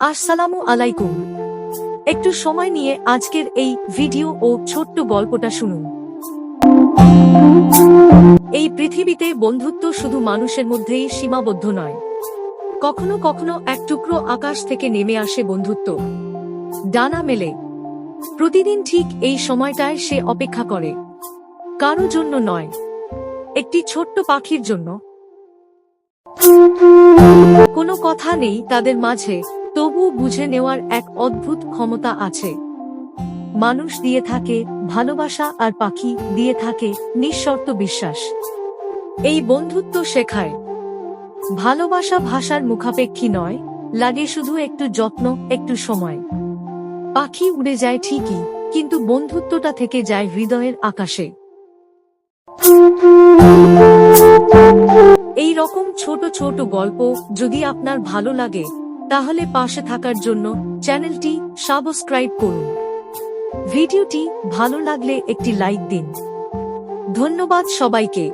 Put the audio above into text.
আসসালামু আলাইকুম। একটু সময় নিয়ে আজকের এই ভিডিও ও ছোট্ট গল্পটা শুনুন। এই পৃথিবীতে বন্ধুত্ব শুধু মানুষের মধ্যেই সীমাবদ্ধ নয়। কখনো কখনো এক টুকরো আকাশ থেকে নেমে আসে বন্ধুত্ব। ডানা মেলে। প্রতিদিন ঠিক এই সময়টায় সে অপেক্ষা করে। কারও জন্য নয়, একটি ছোট্ট পাখির জন্য। কোনো কথা নেই তাদের মাঝে। তবু বুঝে নেওয়ার এক অদ্ভুত ক্ষমতা আছে। মানুষ দিয়ে থাকে, ভালোবাসা আর পাখি দিয়ে থাকে নিঃশর্ত বিশ্বাস। এই বন্ধুত্ব শেখায়। ভালোবাসা ভাষার মুখাপেক্ষী নয়, লাগে শুধু একটু যত্ন, একটু সময়। পাখি উড়ে যায় ঠিকই, কিন্তু বন্ধুত্বটা থেকে যায় হৃদয়ের আকাশে। এই রকম ছোট ছোট গল্প যদি আপনার ভালো লাগে তাহলে পাশে থাকার জন্য চ্যানেলটি সাবস্ক্রাইব করুন। ভিডিওটি ভালো লাগলে একটি লাইক দিন। ধন্যবাদ সবাইকে।